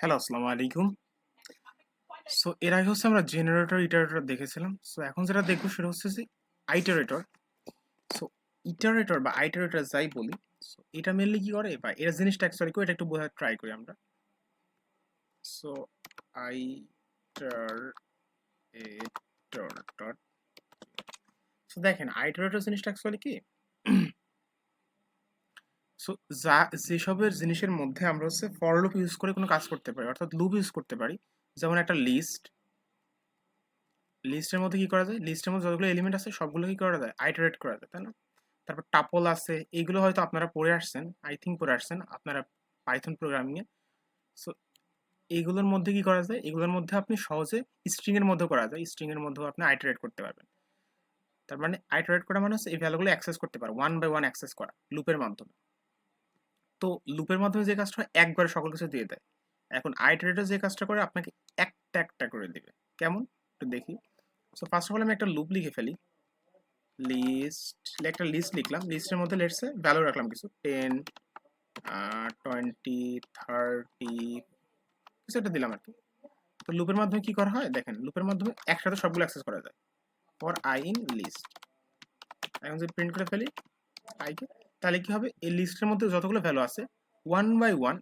Hello, আসসালামু আলাইকুম। So এর আগে হচ্ছে আমরা জেনারেটর ইটারেটর দেখেছিলাম। সো এখন যেটা দেখব সেটা হচ্ছে যে আইটারেটর সো ইটারেটর বা আইটারেটর যাই বলি সো এটা মেনলি কি করে বা এর জিনিসটা অ্যাকচুয়ালি করে এটা একটু বোঝার ট্রাই করি আমরা। সো আইটারেটর সো দেখেন আইটারেটর জিনিসটা অ্যাকচুয়ালি কি? সো যা, যেসবের জিনিসের মধ্যে আমরা হচ্ছে ফর লুপ ইউজ করে কোনো কাজ করতে পারি, অর্থাৎ লুপ ইউজ করতে পারি, যেমন একটা লিস্ট লিস্টের মধ্যে কি করা যায়? লিস্টের মধ্যে যতগুলো এলিমেন্ট আছে, সবগুলো কি করা যায়? আইটারেট করা যায়, তাই না? তারপর টাপল আছে এইগুলো হয়তো আপনারা পড়ে আসছেন আই থিঙ্ক পড়ে আসছেন, আপনারা পাইথন প্রোগ্রামিংয়ে সো এইগুলোর মধ্যে কি করা যায়? এগুলোর মধ্যে আপনি সহজে স্ট্রিংয়ের মধ্যে করা যায় স্ট্রিংয়ের মধ্যেও আপনি আইটারেট করতে পারবেন। তার মানে আইটারেট করা মানে হচ্ছে এই ভ্যালুগুলো অ্যাক্সেস করতে পারে ওয়ান বাই ওয়ান অ্যাক্সেস করা লুপের মাধ্যমে। তো লুপের মাধ্যমে যে কাজটা হয়, একবারে সকল কিছু দিয়ে দেয়। এখন আইটারেটর যে কাজটা করে, আপনাকে একটা একটা করে দেবে। কেমন? একটু দেখি। সো ফার্স্ট অফ অল আমি একটা লুপ লিখে ফেলি। লিস্ট একটা লিস্ট লিখলাম। লিস্টের মধ্যে লেটসে ভ্যালু রাখলাম কিছু। টেন টোয়েন্টি থার্টি কিছু একটা দিলাম আর কি। তো লুপের মাধ্যমে কি করা হয়? দেখেন লুপের মাধ্যমে একসাথে সবগুলো অ্যাক্সেস করা যায়। ফর আই ইন লিস্ট এখন যদি প্রিন্ট করে ফেলি আইকে তাহলে কি হবে? এই লিস্টের মধ্যে যতগুলো ভ্যালু আছে ওয়ান বাই ওয়ান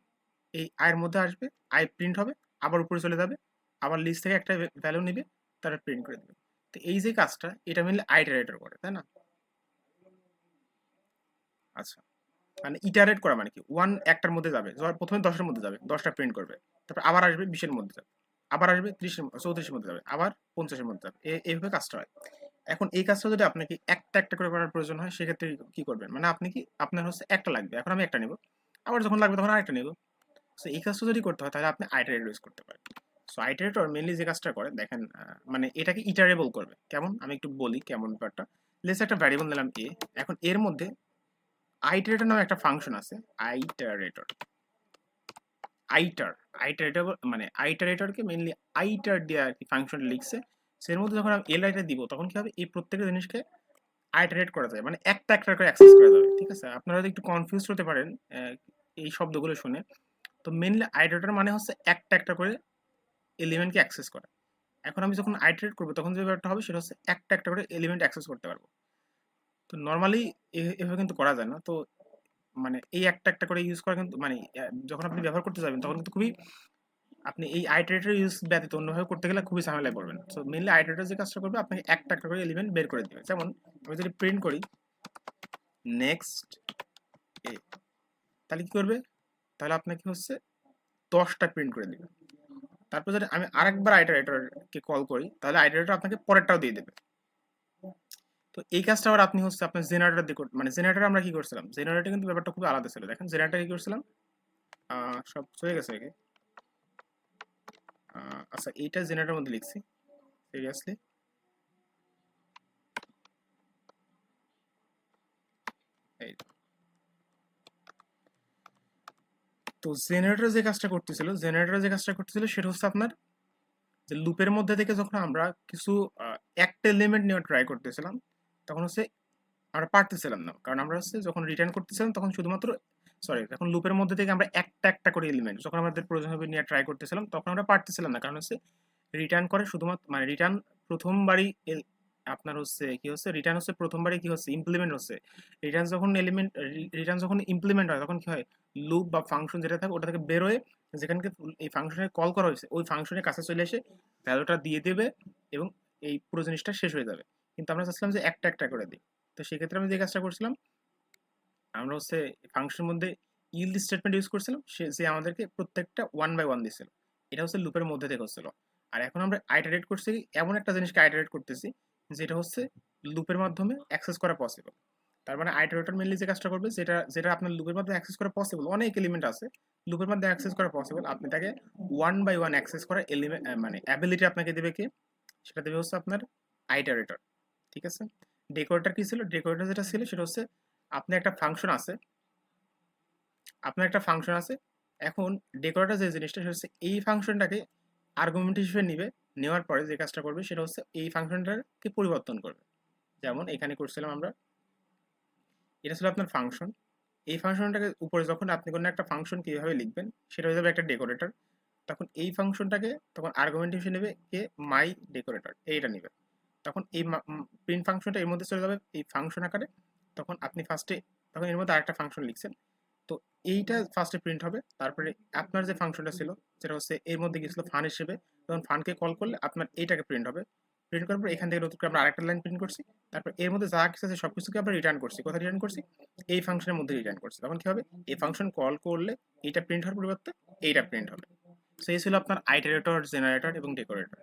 এই আয়ের মধ্যে আসবে আই প্রিন্ট হবে, আবার উপরে চলে যাবে, আবার লিস্ট থেকে একটা ভ্যালু নেবে তারা প্রিন্ট করে দেবে। তো এই যে কাজটা, এটা মেনলি আইটারেটর করে, তাই না? আচ্ছা মানে ইটারেট করা মানে কি? ওয়ান একটার মধ্যে যাবে প্রথমে দশের মধ্যে যাবে, দশটা প্রিন্ট করবে, তারপর আবার আসবে বিশের মধ্যে যাবে, আবার আসবে ত্রিশের চৌত্রিশের মধ্যে যাবে, আবার পঞ্চাশের মধ্যে যাবে এইভাবে কাজটা হয়। এখন এই কাজটা যদি আপনাকে একটা একটা করে করার প্রয়োজন হয়, সেক্ষেত্রে কি করবেন? মানে আপনি কি, আপনার হচ্ছে একটা লাগবে, এখন আমি একটা নেব। আবার যখন লাগবে তখন আরেকটা নেব। সো এই কাজটা যদি করতে হয়, তাহলে আপনি আইটারেট ইউজ করতে পারেন। সো আইটারেটর মেনলি যে কাজটা করে, দেখেন মানে এটাকে ইটারেবল করবে। কেমন? আমি একটু বলি কেমন ব্যাপারটা। লেস একটা ভ্যারিয়েবল নিলাম এ এখন এর মধ্যে আইটারেটর নামে একটা ফাংশন আছে আইটারেটর আইটার আইটারেটর মানে আইটারেটরকে মেনলি আইটার দিয়ে আর কি ফাংশন লিখছে। সের মধ্যে যখন আমি এল আইটা দিব, তখন কি হবে? এই প্রত্যেকটা জিনিসকে আইটারেট করা যায়। মানে একটা একটা করে অ্যাক্সেস করা যাবে, ঠিক আছে? আপনারা যদি একটু কনফিউজ হতে পারেন এই শব্দগুলো শুনে, তো মেনলি আইটারেটর মানে হচ্ছে একটা একটা করে এলিমেন্টকে অ্যাক্সেস করা। এখন আমি যখন আইটারেট করব, তখন যে ব্যাপারটা হবে, সেটা হচ্ছে একটা একটা করে এলিমেন্ট অ্যাক্সেস করতে পারব। তো নর্মালি এভাবে কিন্তু করা যায় না। তো মানে এই একটা একটা করে ইউজ করা কিন্তু মানে যখন আপনি ব্যবহার করতে যাবেন, তখন কিন্তু খুবই আপনি এই আইটারেটর ইউজ ব্যতীত অন্যভাবে করতে গেলে খুবই ঝামেলায় পড়বেন। সো মেনলি আইটারেটর যে কাজটা করবে আপনাকে একটা একটা করে এলিমেন্ট বের করে দেবে যেমন, আমি যদি প্রিন্ট করি নেক্সট এ, তাহলে কি করবে? তাহলে আপনাকে হচ্ছে দশটা প্রিন্ট করে দেবে। তারপর যদি আমি আরেকবার আইটারেটরকে কল করি, তাহলে আইটারেটর আপনাকে পরেরটাও দিয়ে দেবে। তো এই কাজটা আবার আপনি হচ্ছে আপনার জেনারেটর দিয়ে মানে জেনারেটর আমরা কি করছিলাম? জেনারেটর কিন্তু ব্যাপারটা খুব আলাদা ছিল। দেখেন জেনারেটর কি করছিলাম? সব হয়ে গেছে আচ্ছা এইটা জেনারেটর মধ্যে লিখছি সিরিয়াসলি তো। জেনারেটর যে কাজটা করতেছিল, জেনারেটর যে কাজটা করতেছিল সেটা হচ্ছে আপনার যে লুপের মধ্যে থেকে যখন আমরা কিছু একটা এলিমেন্ট নেওয়ার ট্রাই করতেছিলাম, তখন হচ্ছে আমরা পারতেছিলাম না। কারণ আমরা হচ্ছে যখন রিটার্ন করতেছিলাম, তখন শুধুমাত্র সরি এখন লুপের মধ্যে থেকে আমরা একটা একটা করে এলিমেন্ট যখন আমাদের প্রয়োজন হবে নিয়ে ট্রাই করতেছিলাম, তখন আমরা পারতেছিলাম না। কারণ হচ্ছে রিটার্ন করে শুধুমাত্র মানে রিটার্ন প্রথমবারই আপনার হচ্ছে কি হচ্ছে রিটার্ন হচ্ছে প্রথমবারই কি হচ্ছে ইমপ্লিমেন্ট হচ্ছে। রিটার্ন যখন এলিমেন্ট রিটার্ন যখন ইমপ্লিমেন্ট হয়, তখন কি হয়? লুপ বা ফাংশন যেটা থাকে, ওটা থেকে বেরোয় যেখানকে এই ফাংশনে কল করা হয়েছে, ওই ফাংশনের কাছে চলে এসে ভ্যালুটা দিয়ে দেবে এবং এই পুরো জিনিসটা শেষ হয়ে যাবে। কিন্তু আমরা চাচ্ছিলাম যে একটা একটা করে দিই। তো সেক্ষেত্রে আমি যে কাজটা করছিলাম আমরা হচ্ছে ফাংশনের মধ্যে ইল্ড স্টেটমেন্ট ইউজ করছিলাম, সে আমাদেরকে প্রত্যেকটা ওয়ান বাই ওয়ান দিছিল। এটা হচ্ছে লুপের মধ্যে থেকে হচ্ছিল। আর এখন আমরা আইটারেট করছি এমন একটা জিনিসকে আইটারেট করতেছি, যেটা হচ্ছে লুপের মাধ্যমে অ্যাক্সেস করা পসিবল তার মানে আইটারেটর মেনলি যে কাজটা করবে, যেটা যেটা আপনার লুপের মাধ্যমে অ্যাক্সেস করা পসিবল অনেক এলিমেন্ট আছে। লুপের মাধ্যমে অ্যাক্সেস করা পসিবল আপনি তাকে ওয়ান বাই ওয়ান অ্যাক্সেস করা এলিমেন্ট মানে অ্যাবিলিটি আপনাকে দেবে কি? সেটা দেবে হচ্ছে আপনার আইটারেটর ঠিক আছে? ডেকোরেটর কি ছিল? ডেকোরেটর যেটা ছিল, সেটা হচ্ছে আপনার একটা ফাংশন আছে। আপনার একটা ফাংশন আছে। এখন ডেকোরেটর যে জিনিসটা, সেটা হচ্ছে এই ফাংশনটাকে আর্গুমেন্ট হিসেবে নিবে। নেওয়ার পরে যে কাজটা করবে, সেটা হচ্ছে এই ফাংশনটাকে পরিবর্তন করবে। যেমন এখানে করছিলাম আমরা। এটা ছিল আপনার ফাংশন এই ফাংশনটাকে উপরে যখন আপনি কোনো একটা ফাংশন কীভাবে লিখবেন, সেটা হয়ে যাবে একটা ডেকোরেটর তখন এই ফাংশনটাকে তখন আর্গুমেন্ট হিসেবে নেবে কে? মাই ডেকোরেটর এইটা নেবে। তখন এই প্রিন্ট ফাংশনটা এর মধ্যে চলে যাবে এই ফাংশন আকারে। তখন আপনি ফার্স্টে তখন এর মধ্যে আরেকটা ফাংশন লিখছেন। তো এইটা ফার্স্টে প্রিন্ট হবে, তারপরে আপনার যে ফাংশনটা ছিল, সেটা হচ্ছে এর মধ্যে গিয়েছিল ফান হিসেবে, তখন ফানকে কল করলে আপনার এইটাকে প্রিন্ট হবে। প্রিন্ট করার পর এখান থেকে নতুন করে আমরা আরেকটা লাইন প্রিন্ট করছি, তারপর এর মধ্যে যা কিছু আছে সব কিছুকে আমরা রিটার্ন করছি। কোথায় রিটার্ন করছি? এই ফাংশনের মধ্যে রিটার্ন করছি। তখন কি হবে? এই ফাংশন কল করলে এইটা প্রিন্ট হওয়ার পরিবর্তে এইটা প্রিন্ট হবে। সো এই ছিল আপনার আইটারেটর জেনারেটর এবং ডেকোরেটর